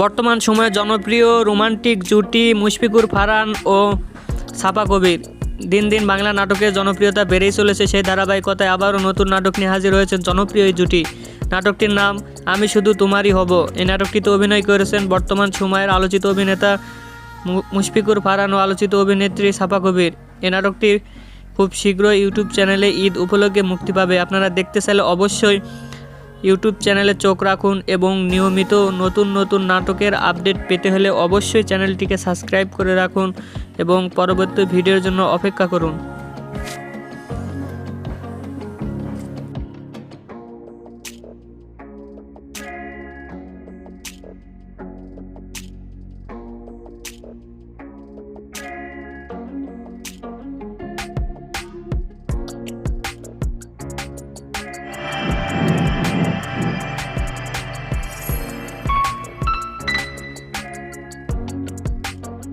বর্তমান সময়ে জনপ্রিয় রোমান্টিক জুটি মুশফিকুর ফারহান ও ছাপা কবির। দিন দিন বাংলা নাটকের জনপ্রিয়তা বেড়েই চলেছে সেই ধারাবাহিকতায় আবারও নতুন নাটক নিয়ে হাজির হয়েছেন জনপ্রিয় এই জুটি। নাটকটির নাম, আমি শুধু তোমারই হব। এই নাটকটিতে অভিনয় করেছেন বর্তমান সময়ের আলোচিত অভিনেতা মুশফিকুর ফারহান ও আলোচিত অভিনেত্রী ছাপা কবির। এই নাটকটি খুব শীঘ্রই ইউটিউব চ্যানেলে ঈদ উপলক্ষে মুক্তি পাবে। আপনারা দেখতে চাইলে অবশ্যই ইউটিউব চ্যানেলে চোখ রাখুন এবং নিয়মিত নতুন নতুন নাটকের আপডেট পেতে হলে অবশ্যই চ্যানেলটিকে সাবস্ক্রাইব করে রাখুন এবং পরবর্তী ভিডিওর জন্য অপেক্ষা করুন।